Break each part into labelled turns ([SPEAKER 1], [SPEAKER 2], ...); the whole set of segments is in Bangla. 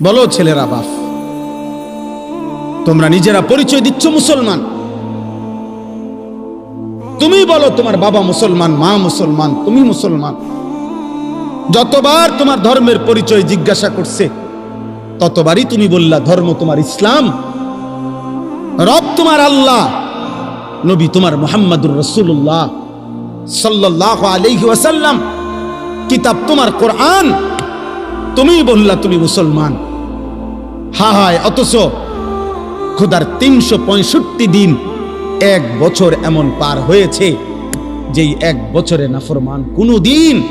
[SPEAKER 1] বলো, ছেলেরা বাপ, তোমরা নিজেরা পরিচয় দিচ্ছ মুসলমান? তুমি বলো, তোমার বাবা মুসলমান, মা মুসলমান, তুমি মুসলমান? যতবার তোমার ধর্মের পরিচয় জিজ্ঞাসা করছে, ততবারই তুমি বললা, ধর্ম তোমার ইসলাম, রব তোমার আল্লাহ, নবী তোমার মোহাম্মদুর রসুল্লাহ সাল্লাহ আলহি ওয়াসাল্লাম, কিতাব তোমার কোরআন তুমি বললা তুমি মুসলমান। হা, হায়, অথচ খুদার তিনশো পঁয়ষট্টি দিন এক বছর এমন পার হয়েছে, যেই এক বছরে নাফরমান কোনো দিন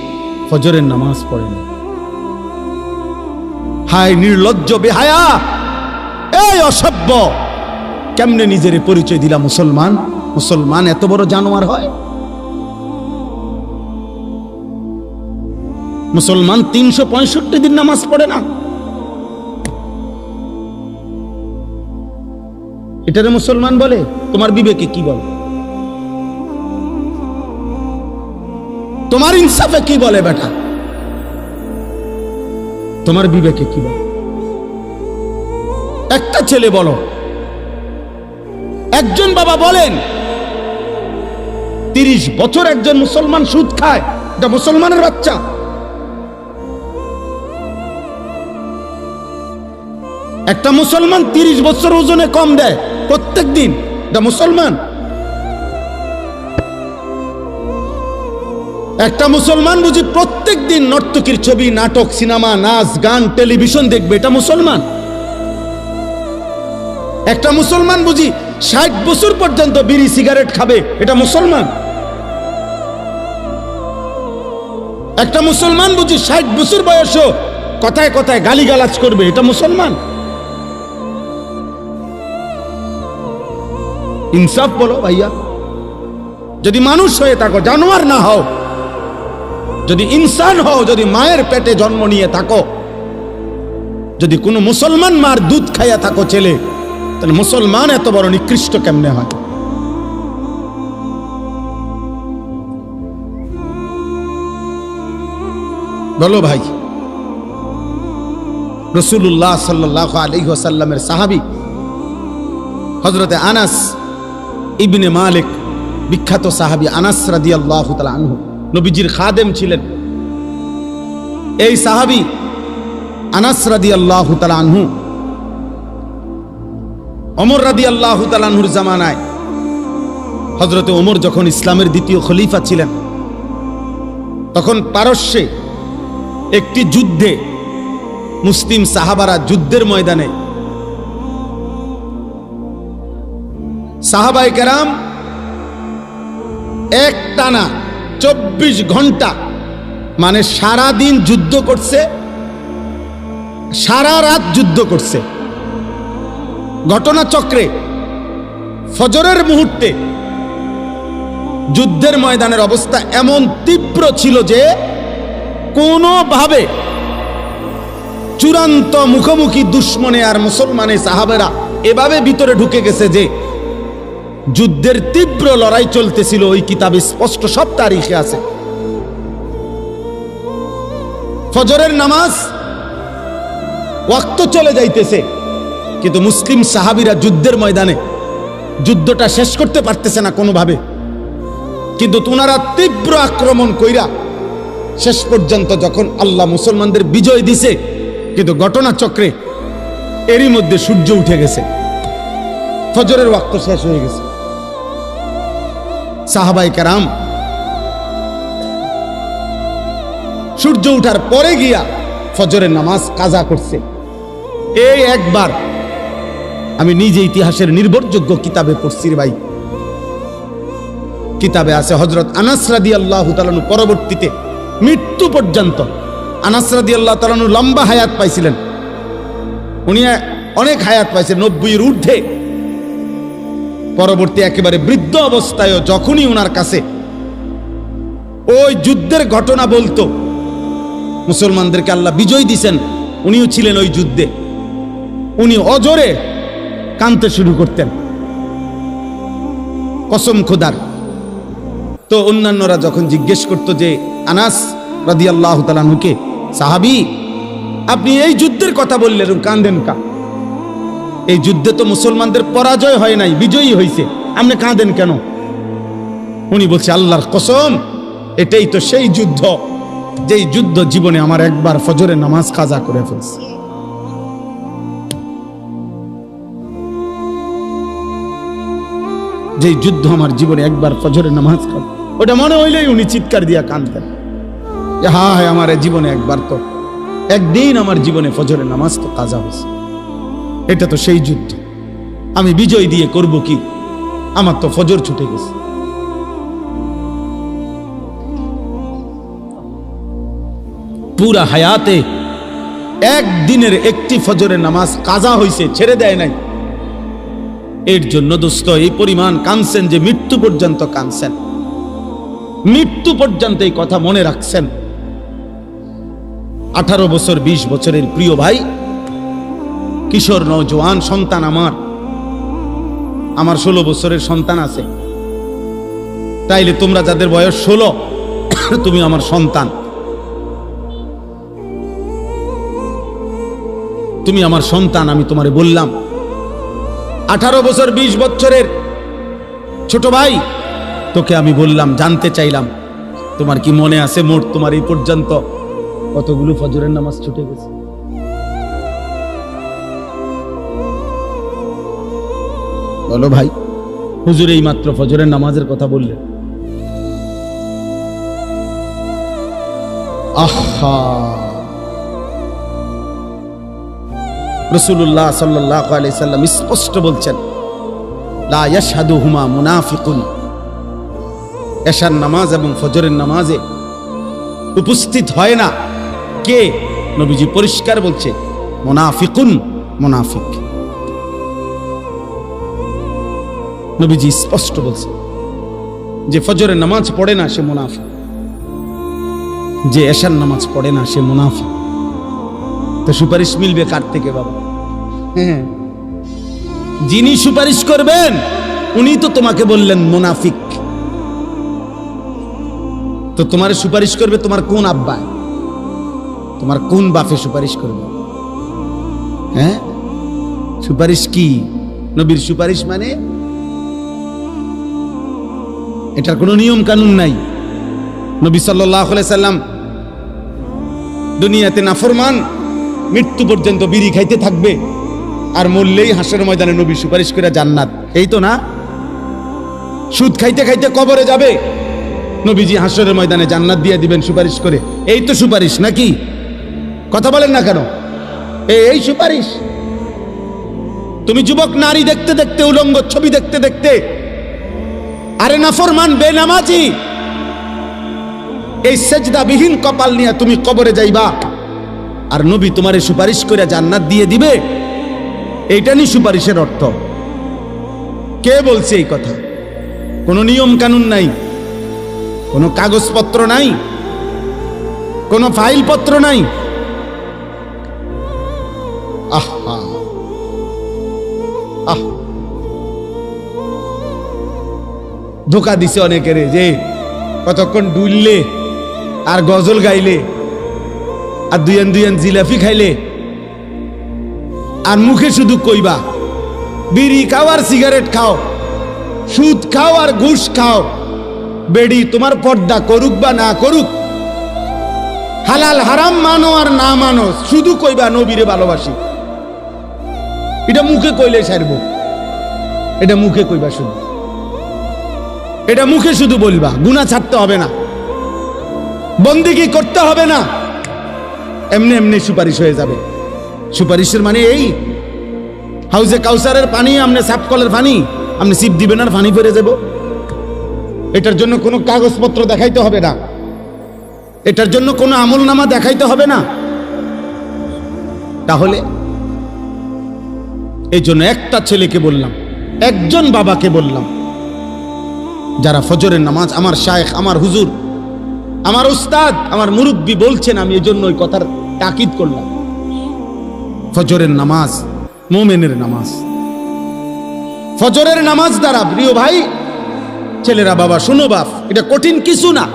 [SPEAKER 1] ফজরের নামাজ পড়েনি হায়, নির্লজ্জ, বেহায়া, এই অসভ্য! কেমনে নিজের পরিচয় দিলা মুসলমান? মুসলমান এত বড় জানোয়ার হয়? মুসলমান তিনশো পঁয়ষট্টি দিন নামাজ পড়ে না। এটারে মুসলমান বলে, তোমার বিবেকে কি বলে? তোমার ইনসাফে কি বলে বেটা? তোমার বিবেকে কি বলে? একটা ছেলে বলো, একজন বাবা বলেন, তিরিশ বছর একজন মুসলমান সুদ খায়, এটা মুসলমানের বাচ্চা। একটা মুসলমান তিরিশ বছর ওজনে কম দেয় প্রত্যেক দিন। এটা মুসলমান। একটা মুসলমান বুঝি প্রত্যেক দিন নর্তকীর ছবি, নাটক, সিনেমা, নাচ, গান, টেলিভিশন দেখবে, এটা মুসলমান। একটা মুসলমান বুঝি ষাট বছর পর্যন্ত বিড়ি সিগারেট খাবে, এটা মুসলমান। একটা মুসলমান বুঝি ষাট বছর বয়সও কথায় কথায় গালিগালাজ করবে, এটা মুসলমান। ইনসাফ বলো ভাইয়া। যদি মানুষ হয়ে থাকো, জানোয়ার না হও। যদি ইনসান হও, যদি মায়ের পেটে জন্ম নিয়ে থাকো। যদি কোনো মুসলমান মার দুধ খাইয়া থাকো ছেলে, তাহলে মুসলমান এত বড় নিকৃষ্ট কেমনে হয়? বলো ভাই রসুল্লাহ সাল্লাহ আলী ওসাল্লামের সাহাবি হজরতে আনাস ইবনে মালিক, বিখ্যাত সাহাবি আনাস আনহু, নবীজির খাদেম ছিলেন। এই সাহাবি আনাস রাদি আল্লাহ আনহু অমর রাদি আল্লাহ তালানহুর জামানায় হজরতে ওমর যখন ইসলামের দ্বিতীয় খলিফা ছিলেন, তখন পারস্যে একটি যুদ্ধে মুসলিম সাহাবারা যুদ্ধের ময়দানে সাহাবাই কেরাম এক টানা চব্বিশ ঘণ্টা মানে সারা দিন যুদ্ধ করছে, সারা রাত যুদ্ধ করছে। ঘটনাচক্রে ফজরের মুহূর্তে যুদ্ধের ময়দানের অবস্থা এমন তীব্র ছিল যে কোনোভাবে চূড়ান্ত মুখোমুখি দুশ্মনে আর মুসলমানে সাহাবেরা এভাবে ভিতরে ঢুকে গেছে যে যুদ্ধের তীব্র লড়াই চলতেছিল ওই কিতাবে স্পষ্ট সব তারিখে আছে। ফজরের নামাজ ওয়াক্ত চলে যাইতেছে, কিন্তু মুসলিম সাহাবিরা যুদ্ধের ময়দানে যুদ্ধটা শেষ করতে পারতেছে না কোনোভাবে। কিন্তু তোনারা তীব্র আক্রমণ কইরা শেষ পর্যন্ত যখন আল্লাহ মুসলমানদের বিজয় দিছে, কিন্তু ঘটনা চক্রে এরই মধ্যে সূর্য উঠে গেছে। ফজরের ওয়াক্ত শেষ হয়ে গেছে। সাহাবাই কারাম। সূর্য উঠার পরে গিয়া ফজরের নামাজ কাজা করছে। এই একবার আমি নিজে ইতিহাসের নির্ভরযোগ্য কিতাবে পড়ছি ভাই। কিতাবে আছে হজরত আনাসরাদি আল্লাহ তালানু পরবর্তীতে মৃত্যু পর্যন্ত। আনাস রাদি আল্লাহ তালানু লম্বা হায়াত পাইছিলেন। উনি অনেক হায়াত পাইছেন, নব্বইয়ের ঊর্ধ্বে। পরবর্তী একেবারে বৃদ্ধ অবস্থায়ও যখনই ওনার কাছে ওই যুদ্ধের ঘটনা বলতো, মুসলমানদেরকে আল্লাহ বিজয় দিছেন, উনিও ছিলেন ওই যুদ্ধে। উনি অজরে কানতে শুরু করতেন। কসম খোদার। তো অন্যান্যরা যখন জিজ্ঞেস করত যে, আনাস রাদি আল্লাহ তালানুকে সাহাবি, আপনি এই যুদ্ধের কথা বললেন, কাঁদেন কা? এই যুদ্ধে তো মুসলমানদের পরাজয় হয় নাই, বিজয়ী হয়েছে আপনি কাঁদেন কেন? উনি বলছে, আল্লাহর কসম, এটাই তো সেই যুদ্ধ, যেই যুদ্ধ জীবনে আমার একবার ফজরে নামাজ কাজা করে ফেলছে। যেই যুদ্ধ আমার জীবনে একবার ফজরে নামাজ কাজ ওটা মনে হইলেই উনি চিৎকার দিয়া কাঁদতেন। যে হায় আমার জীবনে একবার তো, একদিন আমার জীবনে ফজরে নামাজ তো কাজা হয়েছে। এটা তো সেই যুদ্ধ। আমি বিজয় দিয়ে করব কি? আমার তো ফজর ছুটে গেছে। পুরা হায়াতে একদিনের একটি ফজরের নামাজ কাজা হইছে, ছেড়ে দেয় নাই। এর জন্য দোস্ত, এই পরিমাণ কানছেন যে মৃত্যু পর্যন্ত কানছেন মৃত্যু পর্যন্ত এই কথা মনে রাখছেন। আঠারো বছর ২০ বছরের প্রিয় ভাই কিশোর নজওয়ান সন্তান আমার। আমার ষোলো বছরের সন্তান আছে। তাইলে তোমরা যাদের বয়স ষোলো, তুমি আমার সন্তান। তুমি আমার সন্তান, আমি তোমারে বললাম। আঠারো বছর ২০ বছরের ছোট ভাই, তোকে আমি বললাম, জানতে চাইলাম, তোমার কি মনে আছে? মোট তোমার এই পর্যন্ত কতগুলো ফজরের নামাজ ছুটে গেছে? বলো ভাই। হুজুর এই মাত্র ফজরের নামাজের কথা বললেন। আহা। রসুল্লাহ সাল্লাহ সাল্লাম স্পষ্ট বলছেন লা ইয়াশহাদুহুমা মুনাফিকুন। এশার নামাজ এবং ফজরের নামাজে উপস্থিত হয় না। কে? নবীজি পরিষ্কার বলছে মুনাফিকুন মুনাফিক। নবীজি স্পষ্ট বলছে যে ফজরের নামাজ পড়ে না সে মুনাফিক। যে এশার নামাজ পড়ে না সে মুনাফিক। তো সুপারিশ মিলবে কার থেকে বাবা? হ্যাঁ। যিনি সুপারিশ করবেন, উনি তো তোমাকে বললেন মুনাফিক। তো তোমার সুপারিশ করবে তোমার কোন আব্বা? তোমার কোন বাপে সুপারিশ করবে? হ্যাঁ? সুপারিশ কি? নবীর সুপারিশ মানে এটার কোনো নিয়ম কানুন নাই। নবী সাল্লাহ সাল্লাম দুনিয়াতে নাফরমান, মৃত্যু পর্যন্ত বিড়ি খাইতে থাকবে আর মরলেই হাসের ময়দানে নবী সুপারিশ করে জান্নাত। এই তো না? সুদ খাইতে খাইতে কবরে যাবে, নবীজি হাসরের ময়দানে জান্নাত দিয়ে দিবেন সুপারিশ করে। এই তো সুপারিশ নাকি? কথা বলেন না কেন? এই সুপারিশ। তুমি যুবক নারী দেখতে দেখতে, উলঙ্গ ছবি দেখতে দেখতে আরে নাফরমান বেনামাজি। এই সেজদাবিহীন কপাল নিয়ে তুমি কবরে যাইবা। আর নবী তোমারে সুপারিশ করে জান্নাত দিয়ে দিবে। এইটা নি সুপারিশের অর্থ। কে বলছে এই কথা? কোনো নিয়ম কানুন নাই। কোনো কাগজপত্র নাই। কোনো ফাইলপত্র নাই। আহা। আহ। ধোকা দিছে অনেকের যে কতক্ষণ ডুললে আর গজল গাইলে আর দুইয়ান দুইয়ান জিলাফি খাইলে। আর মুখে শুধু কইবা, বিড়ি খাও আর সিগারেট খাও, সুদ খাও আর ঘুষ খাও, বেড়ি তোমার পর্দা করুক বা না করুক, হালাল হারাম মানো আর না মানো, শুধু কইবা নবীরে ভালোবাসি। এটা মুখে কইলে সারব, এটা মুখে কইবা শুধু এটা মুখে শুধু বলবা, গুণা ছাড়তে হবে না। বন্দিগি করতে হবে না? এমনি এমনি সুপারিশ হয়ে যাবে। সুপারিশের মানে এই, হাউজে কাউসারের পানি আপনি সাপকলের পানি আপনি সিপ দিবেন আর পানি ফেরে যাব। এটার জন্য কোনো কাগজপত্র দেখাইতে হবে না। এটার জন্য কোনো আমল নামা দেখাইতে হবে না। তাহলে, এই জন্য একটা ছেলেকে বললাম, একজন বাবাকে বললাম যারা ফজরের নামাজ, আমার শায়েখ, আমার হুজুর, আমার উস্তাদ, আমার মুরব্বী বলছেন, আমি এই জন্য ওই কথার তাকিদ করলাম। ফজরের নামাজ, মোমেনের নামাজ। ফজরের নামাজ দ্বারা, প্রিয় ভাই, ছেলেরা বাবা, শোনো বাপ, এটা কঠিন কিছু না।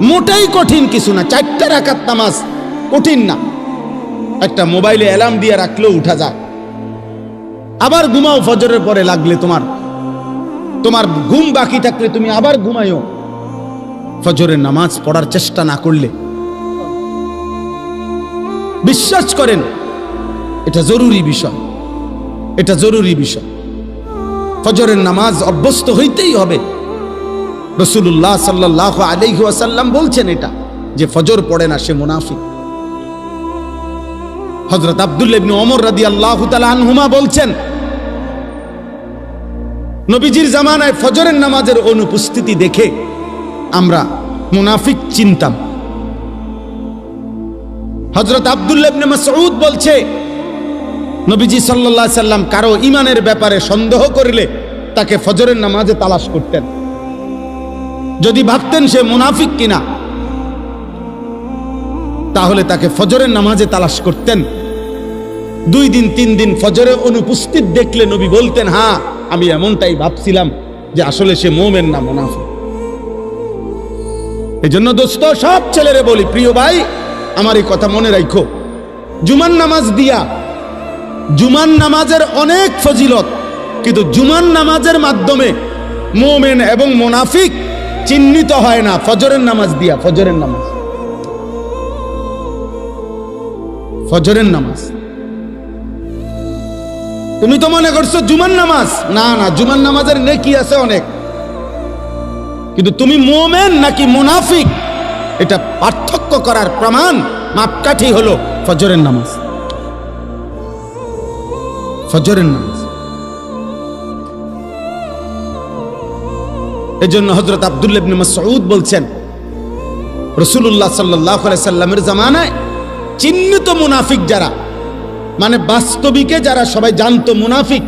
[SPEAKER 1] মোটাই কঠিন কিছু না, চারটা রাকাত নামাজ কঠিন না। একটা মোবাইলে অ্যালার্ম দিয়ে রাখলেও উঠা যায়। আবার ঘুমাও, ফজরের পরে লাগলে তোমার তোমার ঘুম বাকি থাকলে তুমি আবার ঘুমাইও ফজরের নামাজ পড়ার চেষ্টা না করলে। বিশ্বাস করেন, এটা জরুরি বিষয়। এটা জরুরি বিষয়। ফজরের নামাজ অভ্যস্ত হইতেই হবে। রসুল্লাহ সাল্লাহ আলাইহি ওয়াসাল্লাম বলছেন এটা, যে ফজর পড়ে না সে মুনাফিক। হজরত আব্দুল্লাহ ইবনে ওমর রাদিয়াল্লাহু তাআলা আনহুমা বলছেন নবীজির জামানায় ফজরের নামাজের অনুপস্থিতি দেখে আমরা মুনাফিক চিনতাম। হজরত আব্দুল্লাহ ইবনে মাসউদ বলছে, নবীজি আলাইহি সাল্লাম কারও ইমানের ব্যাপারে সন্দেহ করলে তাকে ফজরের নামাজে তালাশ করতেন। যদি ভাবতেন সে মুনাফিক কিনা, তাহলে তাকে ফজরের নামাজে তালাশ করতেন। দুই দিন, তিন দিন ফজরে অনুপস্থিত দেখলে নবী বলতেন হ্যাঁ আমি এমনটাই ভাবছিলাম যে আসলে সে মোমেন না মুনাফিক। এই জন্য দোস্ত, সব ছেলেরে বলি, প্রিয় ভাই, আমার এই কথা মনে রাখো জুমান নামাজ দিয়া জুমান নামাজের অনেক ফজিলত, কিন্তু জুমান নামাজের মাধ্যমে মোমেন এবং মোনাফিক চিহ্নিত হয় না। ফজরের নামাজ দিয়া, ফজরের নামাজ। ফজরের নামাজ। তুমি তো মনে করছ জুমান নামাজ? না না জুমান নামাজের নেকি আছে অনেক। কিন্তু তুমি মোমেন নাকি মুনাফিক? এটা পার্থক্য করার প্রমাণ মাপকাঠি হলো ফজরের নামাজ। ফজরের নামাজ। এজন্য হজরত আব্দুল্লাহ ইবনে মাসউদ বলছেন রসুল্লাহ সাল্লাহ সাল্লামের জামানায় চিহ্নিত মুনাফিক যারা মানে বাস্তবিকে যারা সবাই জানতো মুনাফিক,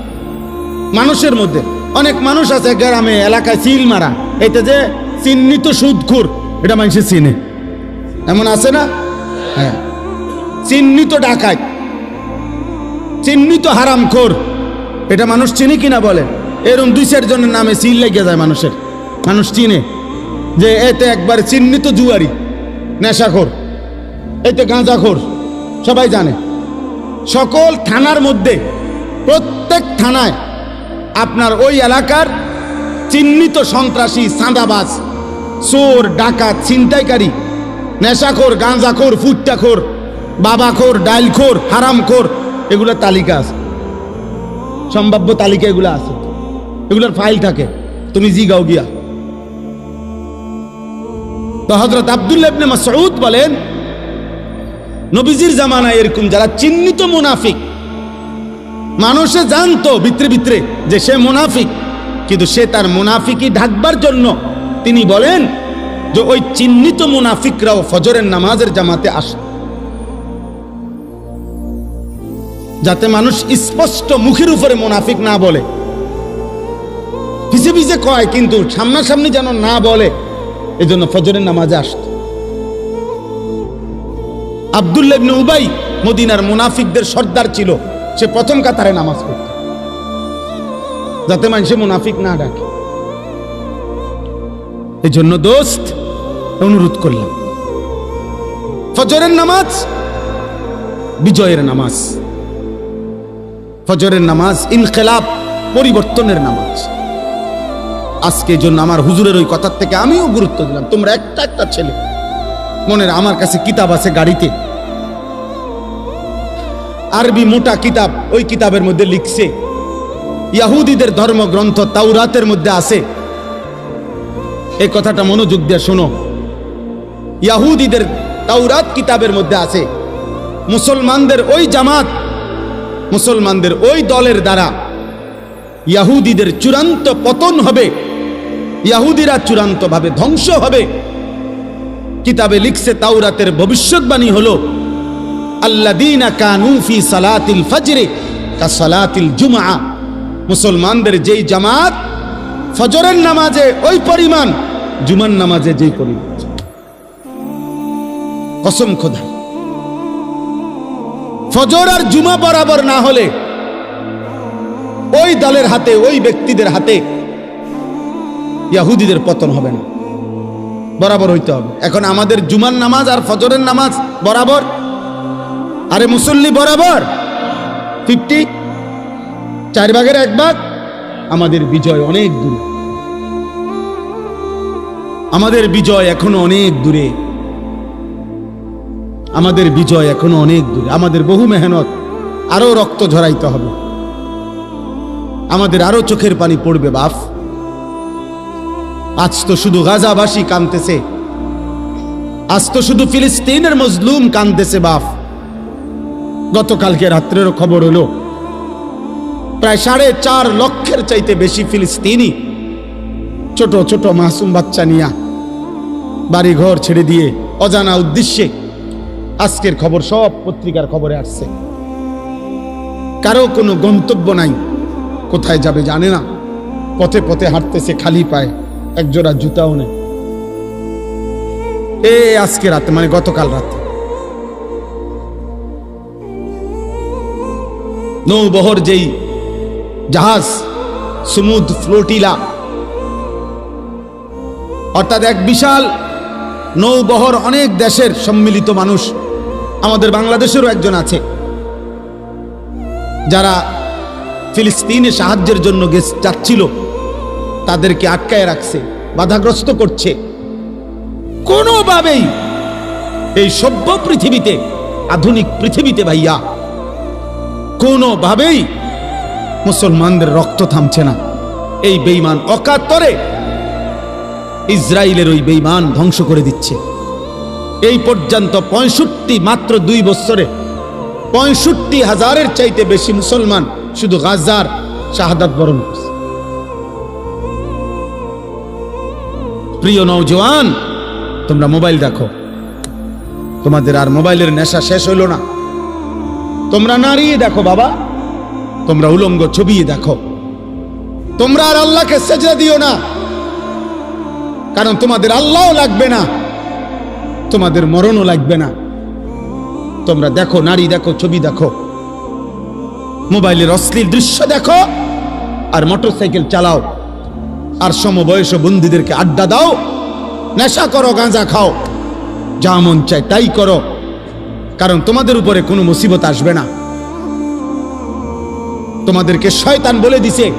[SPEAKER 1] মানুষের মধ্যে। অনেক মানুষ আছে গ্রামে, এলাকায় সিল মারা। এটা যে চিহ্নিত সুদখুর, এটা মানুষের চিনে। এমন আছে না? হ্যাঁ। চিহ্নিত ডাকাত, চিহ্নিত হারামখোর, এটা মানুষ চিনি কিনা বলে? এরকম দুই চারজনের নামে সিল লেগে যায় মানুষের। মানুষ চিনে যে এতে একবার চিহ্নিত জুয়ারি, নেশাখোর এতে গাঁজাখোর, সবাই জানে। সকল থানার মধ্যে, প্রত্যেক থানায় আপনার ওই এলাকার চিহ্নিত সন্ত্রাসী, সাঁদাবাজ, চোর, ডাকাত, ছিনতাইকারী, নেশাখোর, গাঁজাখোর, ফুট্টাখোর, বাবাখোর, ডাইলখোর, হারামখোর এগুলোর তালিকা আছে। সম্ভাব্য তালিকা এগুলো আছে। এগুলোর ফাইল থাকে। তুমি জিগাও গিয়া। তো হজরত আবদুল্লাহ ইবনে মাসউদ বলেন নবীজির জামানায় এরকম যারা চিহ্নিত মুনাফিক, মানুষে জানতো ভিতরে ভিতরে যে সে মুনাফিক, কিন্তু সে তার মুনাফিকি ঢাকবার জন্য তিনি বলেন যে ওই চিহ্নিত মুনাফিকরাও ফজরের নামাজের জামাতে আসত যাতে মানুষ স্পষ্ট মুখের উপরে মুনাফিক না বলে। পিছে পিছে কয়, কিন্তু সামনাসামনি যেন না বলে এই জন্য ফজরের নামাজে আসত। আবদুল্লাহ ইবনে উবাই মদিনার মুনাফিকদের সর্দার ছিল। সে প্রথম কাতারে নামাজ পড়ত। যাতে মানুষে মুনাফিক না ডাকে। এই জন্য দোস্ত, অনুরোধ করলাম। ফজরের নামাজ, বিজয়ের নামাজ। ফজরের নামাজ ইনকেলাব পরিবর্তনের নামাজ। আজকে জন্য আমার হুজুরের ওই কথার থেকে আমিও গুরুত্ব দিলাম। তোমরা একটা একটা ছেলে। মনের আমার কাছে কিতাব আছে গাড়িতে। আরবি মোটা কিতাব ওই কিতাবের মধ্যে লিখছে। ইয়াহুদিদের ধর্মগ্রন্থ তাওরাতের মধ্যে আছে। এই কথাটা মনোযোগ দিয়ে শোনো। ইয়াহুদিদের তাওরাত কিতাবের মধ্যে আছে। মুসলমানদের ওই জামাত, মুসলমানদের ওই দলের দ্বারা ইয়াহুদিদের চূড়ান্ত পতন হবে। ইয়াহুদিরা চূড়ান্তভাবে ধ্বংস হবে। কিতাবে লিখছে তাওরাতের ভবিষ্যৎবাণী হলো মুসলমানদের যেই জামাত, ফজরের নামাজে ওই পরিমাণ, জুমার নামাজে যেই পরিমাণ। কসম খোদা। ফজর আর জুমা বরাবর না হলে ওই দলের হাতে, ওই ব্যক্তিদের হাতে ইয়াহুদিদের পতন হবে না। বরাবর হইতে হবে। এখন আমাদের জুমার নামাজ আর ফজরের নামাজ বরাবর আরে মুসল্লি বরাবর। ফিফটি, চার ভাগের এক ভাগ। আমাদের বিজয় অনেক দূরে। আমাদের বিজয় এখনও অনেক দূরে। আমাদের বিজয় এখনও অনেক দূরে। আমাদের বহু মেহনত আরও রক্ত ঝরাইতে হবে। আমাদের আরও চোখের পানি পড়বে বাফ আজ তো শুধু গাজাবাসী কানতেছে আজ তো শুধু ফিলিস্তিনের মজলুম কানতেছে বাপ। গতকালকে রাত্রেরও খবর হলো, প্রায় সাড়ে চার লক্ষের চাইতে বেশি ফিলিস্তিনি ছোট ছোট মাসুম বাচ্চা নিয়া বাড়ি ঘর ছেড়ে দিয়ে অজানা উদ্দেশ্যে আজকের খবর সব পত্রিকার খবরে আসছে। কারও কোনো গন্তব্য নাই, কোথায় যাবে জানে না, পথে পথে হাঁটতেছে খালি পায়ে, একজোড়া জুতাও নেই। এ আজকে রাতে মানে গতকাল রাতে। নৌবহর যেই জাহাজ, সুমুদ ফ্লোটিলা, অর্থাৎ এক বিশাল নৌবহর অনেক দেশের সম্মিলিত মানুষ, আমাদের বাংলাদেশেরও একজন আছে, যারা ফিলিস্তিনে সাহায্যের জন্য যাচ্ছিল, তাদেরকে আটকায় রাখছে, বাধাগ্রস্ত করছে। কোনোভাবেই এই সভ্য পৃথিবীতে, আধুনিক পৃথিবীতে ভাইয়া কোনোভাবেই মুসলমানদের রক্ত থামছে না। এই বেইমান অকাতরে ইসরায়েলের ওই বেইমান ধ্বংস করে দিচ্ছে। এই পর্যন্ত পঁয়ষট্টি মাত্র দুই বছরে পঁয়ষট্টি হাজারের চাইতে বেশি মুসলমান শুধু গাজার শাহাদাত বরণ করছে। প্রিয় নৌজওয়ান তোমরা মোবাইল দেখো। তোমাদের আর মোবাইলের নেশা শেষ হইল না। তোমরা নাড়িয়ে দেখো বাবা। তোমরা উলঙ্গ ছবি দেখো। তোমরা আর আল্লাহকে সেজা দিও না। কারণ তোমাদের আল্লাহও লাগবে না। তোমাদের মরণও লাগবে না। তোমরা দেখো নারী দেখো, ছবি দেখো। মোবাইলের অশ্লীল দৃশ্য দেখো। আর মোটরসাইকেল চালাও। আর সমবয়স বন্ধুদেরকে আড্ডা দাও। নেশা করো, গাঁজা খাও। যা মন চায় তাই করো। কারণ তোমাদের উপরে কোনো মুসিবত আসবে না। তোমাদেরকে শয়তান বলে দিছে।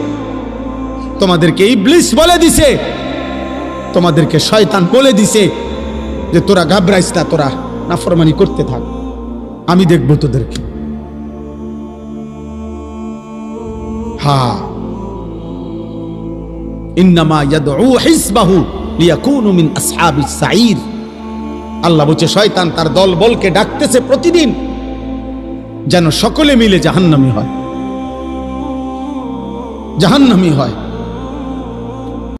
[SPEAKER 1] তোমাদেরকে ইবলিস বলে দিছে। তোমাদেরকে শয়তান বলে দিছে যে তোরা ঘাবড়াইস না, তোরা নাফরমানি করতে থাক। আমি দেখব তোদেরকে। হা। ইন্নামা ইয়াদউ হিসবাহু লিয়াকুনু মিন আসহাবিস সাঈর। আল্লাহ বলছে, শয়তান তার দল বলকে ডাকতেছে প্রতিদিন যেন সকলে মিলে জাহান্নামি হয়। জাহান্নামি হয়।